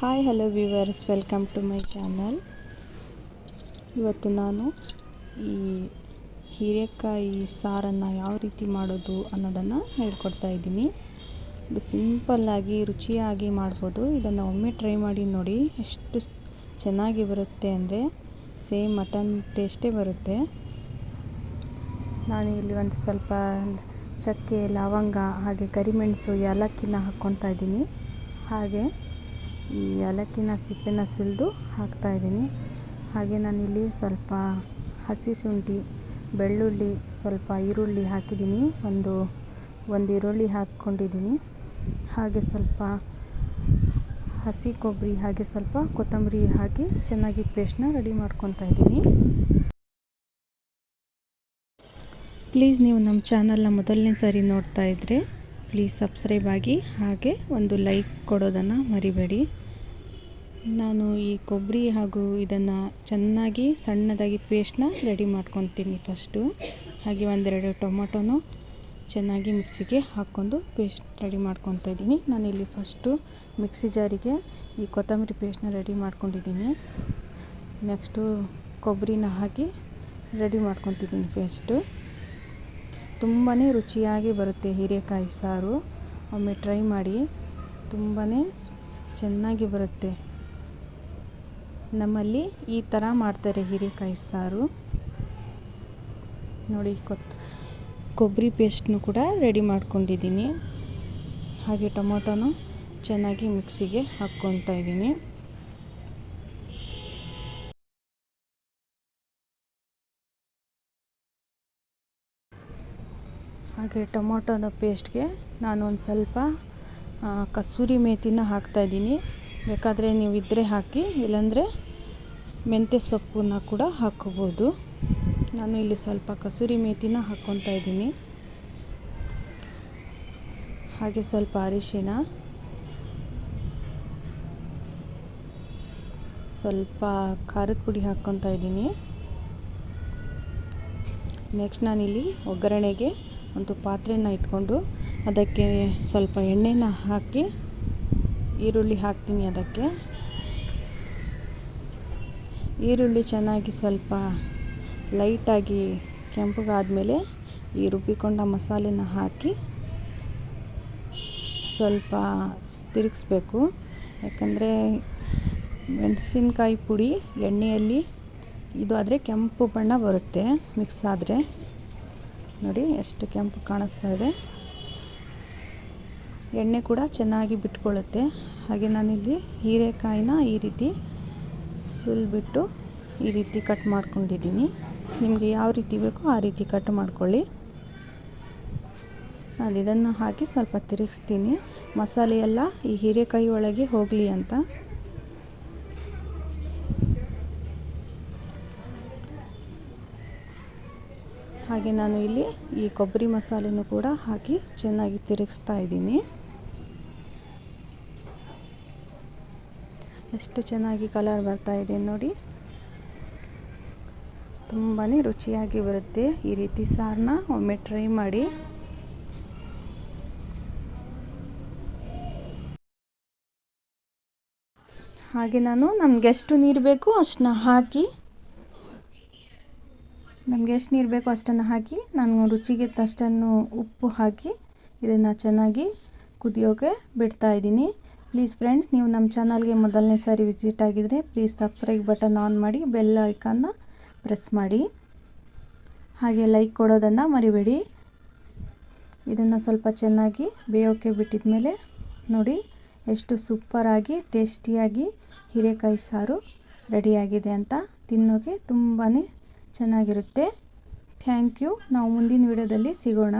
Hi hello viewers welcome to my channel ಇವತ್ತು ನಾನು ಈ ಹೀರೆಕಾಯಿ ಸಾರನ್ನು ಯಾವ ರೀತಿ ಮಾಡೋದು ಅನ್ನೋದನ್ನು ಹೇಳ್ಕೊಡ್ತಾ ಇದ್ದೀನಿ. ಇದು ಸಿಂಪಲ್ಲಾಗಿ ರುಚಿಯಾಗಿ ಮಾಡ್ಬೋದು. ಇದನ್ನು ಒಮ್ಮೆ ಟ್ರೈ ಮಾಡಿ ನೋಡಿ ಎಷ್ಟು ಚೆನ್ನಾಗಿ ಬರುತ್ತೆ ಅಂದರೆ ಸೇಮ್ ಮಟನ್ ಟೇಸ್ಟೇ ಬರುತ್ತೆ. ನಾನು ಇಲ್ಲಿ ಒಂದು ಸ್ವಲ್ಪ ಚಕ್ಕೆ, ಲವಂಗ, ಹಾಗೆ ಕರಿಮೆಣಸು, ಏಲಕ್ಕಿನ ಹಾಕ್ಕೊತಾ ಇದ್ದೀನಿ. ಹಾಗೆ ಈ ಏಲಕ್ಕಿನ ಸಿಪ್ಪೆನ ಸುಲಿದು ಹಾಕ್ತಾಯಿದ್ದೀನಿ ಹಾಗೆ ನಾನಿಲ್ಲಿ ಸ್ವಲ್ಪ ಹಸಿ ಶುಂಠಿ, ಬೆಳ್ಳುಳ್ಳಿ, ಸ್ವಲ್ಪ ಈರುಳ್ಳಿ ಹಾಕಿದ್ದೀನಿ. ಒಂದು ಒಂದು ಈರುಳ್ಳಿ ಹಾಕ್ಕೊಂಡಿದ್ದೀನಿ. ಹಾಗೆ ಸ್ವಲ್ಪ ಹಸಿ ಕೊಬ್ಬರಿ, ಹಾಗೆ ಸ್ವಲ್ಪ ಕೊತ್ತಂಬರಿ ಹಾಕಿ ಚೆನ್ನಾಗಿ ಪೇಸ್ಟ್ನ ರೆಡಿ ಮಾಡ್ಕೊತಾ ಇದ್ದೀನಿ. ಪ್ಲೀಸ್ ನೀವು ನಮ್ಮ ಚಾನಲ್ನ ಮೊದಲನೇ ಸಾರಿ ನೋಡ್ತಾ ಇದ್ದರೆ ಪ್ಲೀಸ್ ಸಬ್ಸ್ಕ್ರೈಬ್ ಆಗಿ ಹಾಗೆ ಒಂದು ಲೈಕ್ ಕೊಡೋದನ್ನು ಮರಿಬೇಡಿ. ನಾನು ಈ ಕೊಬ್ಬರಿ ಹಾಗೂ ಇದನ್ನು ಚೆನ್ನಾಗಿ ಸಣ್ಣದಾಗಿ ಪೇಸ್ಟ್ನ ರೆಡಿ ಮಾಡ್ಕೊತೀನಿ ಫಸ್ಟು ಹಾಗೆ ಒಂದೆರಡು ಟೊಮೊಟೊನು ಚೆನ್ನಾಗಿ ಮಿಕ್ಸಿಗೆ ಹಾಕ್ಕೊಂಡು ಪೇಸ್ಟ್ ರೆಡಿ ಮಾಡ್ಕೊತಾ ಇದ್ದೀನಿ. ನಾನಿಲ್ಲಿ ಫಸ್ಟು ಮಿಕ್ಸಿ ಜಾರಿಗೆ ಈ ಕೊತ್ತಂಬರಿ ಪೇಸ್ಟ್ನ ರೆಡಿ ಮಾಡ್ಕೊಂಡಿದ್ದೀನಿ. ನೆಕ್ಸ್ಟು ಕೊಬ್ಬರಿನ ಹಾಕಿ ರೆಡಿ ಮಾಡ್ಕೊತಿದ್ದೀನಿ ಪೇಸ್ಟು ತುಂಬಾ ರುಚಿಯಾಗಿ ಬರುತ್ತೆ ಹೀರೆಕಾಯಿ ಸಾರು. ಒಮ್ಮೆ ಟ್ರೈ ಮಾಡಿ. ತುಂಬಾ ಚೆನ್ನಾಗಿ ಬರುತ್ತೆ. ನಮ್ಮಲ್ಲಿ ಈ ಥರ ಮಾಡ್ತಾರೆ ಹೀರೆಕಾಯಿ ಸಾರು. ನೋಡಿ ಕೊಬ್ಬರಿ ಪೇಸ್ಟ್ನು ಕೂಡ ರೆಡಿ ಮಾಡ್ಕೊಂಡಿದ್ದೀನಿ. ಹಾಗೆ ಟೊಮೊಟೊನು ಚೆನ್ನಾಗಿ ಮಿಕ್ಸಿಗೆ ಹಾಕ್ಕೊತಾ ಇದ್ದೀನಿ. ಹಾಗೆ ಟೊಮೊಟೊದ ಪೇಸ್ಟ್ಗೆ ನಾನು ಒಂದು ಸ್ವಲ್ಪ ಕಸೂರಿ ಮೇಥಿನ ಹಾಕ್ತಾಯಿದ್ದೀನಿ ಬೇಕಾದರೆ ನೀವು ಇದ್ದರೆ ಹಾಕಿ, ಇಲ್ಲಾಂದರೆ ಮೆಂತ್ಯ ಸೊಪ್ಪನ್ನ ಕೂಡ ಹಾಕ್ಕೋಬೋದು. ನಾನು ಇಲ್ಲಿ ಸ್ವಲ್ಪ ಕಸೂರಿ ಮೇಥಿನ ಹಾಕ್ಕೊತಾ ಇದ್ದೀನಿ. ಹಾಗೆ ಸ್ವಲ್ಪ ಅರಿಶಿನ ಸ್ವಲ್ಪ ಖಾರದ ಪುಡಿ ಹಾಕ್ಕೊತಾ ಇದ್ದೀನಿ. ನೆಕ್ಸ್ಟ್ ನಾನಿಲ್ಲಿ ಒಗ್ಗರಣೆಗೆ ಒಂದು ಪಾತ್ರೆನ ಇಟ್ಕೊಂಡು ಅದಕ್ಕೆ ಸ್ವಲ್ಪ ಎಣ್ಣೆನ ಹಾಕಿ, ಈರುಳ್ಳಿ ಹಾಕ್ತೀನಿ ಅದಕ್ಕೆ. ಈರುಳ್ಳಿ ಚೆನ್ನಾಗಿ ಸ್ವಲ್ಪ ಲೈಟಾಗಿ ಕೆಂಪಗಾದಮೇಲೆ ಈ ರುಬ್ಬಿಕೊಂಡ ಮಸಾಲೆನ ಹಾಕಿ ಸ್ವಲ್ಪ ತಿರುಗಿಸ್ಬೇಕು. ಯಾಕಂದರೆ ಮೆಣಸಿನ್ಕಾಯಿ ಪುಡಿ ಎಣ್ಣೆಯಲ್ಲಿ ಇದು ಆದರೆ ಕೆಂಪು ಬಣ್ಣ ಬರುತ್ತೆ ಮಿಕ್ಸ್ ಆದರೆ. ನೋಡಿ, ಎಷ್ಟು ಕೆಂಪು ಕಾಣಿಸ್ತಾ ಇದೆ. ಎಣ್ಣೆ ಕೂಡ ಚೆನ್ನಾಗಿ ಬಿಟ್ಕೊಳ್ಳುತ್ತೆ. ಹಾಗೆ ನಾನಿಲ್ಲಿ ಹೀರೆಕಾಯಿನ ಈ ರೀತಿ ಸುಲ್ಬಿಟ್ಟು ಈ ರೀತಿ ಕಟ್ ಮಾಡ್ಕೊಂಡಿದ್ದೀನಿ. ನಿಮಗೆ ಯಾವ ರೀತಿ ಬೇಕೋ ಆ ರೀತಿ ಕಟ್ ಮಾಡ್ಕೊಳ್ಳಿ. ನಾನು ಇದನ್ನು ಹಾಕಿ ಸ್ವಲ್ಪ ತಿರುಗಿಸ್ತೀನಿ. ಮಸಾಲೆ ಎಲ್ಲ ಈ ಹೀರೆಕಾಯಿ ಒಳಗೆ ಹೋಗಲಿ ಅಂತ. ಹಾಗೆ ನಾನು ಇಲ್ಲಿ ಈ ಕೊಬ್ಬರಿ ಮಸಾಲೆನೂ ಕೂಡ ಹಾಕಿ ಚೆನ್ನಾಗಿ ತಿರುಗಿಸ್ತಾ ಇದ್ದೀನಿ. ಎಷ್ಟು ಚೆನ್ನಾಗಿ ಕಲರ್ ಬರ್ತಾ ಇದೆ ನೋಡಿ. ತುಂಬಾ ರುಚಿಯಾಗಿ ಬರುತ್ತೆ ಈ ರೀತಿ ಸಾರನ್ನ ಒಮ್ಮೆ ಟ್ರೈ ಮಾಡಿ. ಹಾಗೆ ನಾನು ನಮಗೆಷ್ಟು ನೀರು ಬೇಕು ಅಷ್ಟನ್ನ ಹಾಕಿ ನಮಗೆ ಎಷ್ಟು ನೀರು ಬೇಕೋ ಅಷ್ಟನ್ನು ಹಾಕಿ, ನಾನು ರುಚಿಗೆ ತಷ್ಟನ್ನು ಉಪ್ಪು ಹಾಕಿ, ಇದನ್ನು ಚೆನ್ನಾಗಿ ಕುದಿಯೋಕೆ ಬಿಡ್ತಾ ಇದ್ದೀನಿ. ಪ್ಲೀಸ್ ಫ್ರೆಂಡ್ಸ್ ನೀವು ನಮ್ಮ ಚಾನಲ್ಗೆ ಮೊದಲನೇ ಸಾರಿ ವಿಸಿಟ್ ಆಗಿದರೆ ಪ್ಲೀಸ್ ಸಬ್ಸ್ಕ್ರೈಬ್ ಬಟನ್ ಆನ್ ಮಾಡಿ ಬೆಲ್ ಐಕಾನ್ನ ಪ್ರೆಸ್ ಮಾಡಿ. ಹಾಗೆ ಲೈಕ್ ಕೊಡೋದನ್ನು ಮರಿಬೇಡಿ. ಇದನ್ನು ಸ್ವಲ್ಪ ಚೆನ್ನಾಗಿ ಬೇಯೋಕೆ ಬಿಟ್ಟಿದ ಮೇಲೆ ನೋಡಿ, ಎಷ್ಟು ಸೂಪರಾಗಿ ಟೇಸ್ಟಿಯಾಗಿ ಹೀರೆಕಾಯಿ ಸಾರು ರೆಡಿಯಾಗಿದೆ ಅಂತ ತಿನ್ನೋಕೆ ತುಂಬಾ ಚೆನ್ನಾಗಿರುತ್ತೆ. ಥ್ಯಾಂಕ್ ಯು ನಾವು ಮುಂದಿನ ವಿಡಿಯೋದಲ್ಲಿ ಸಿಗೋಣ.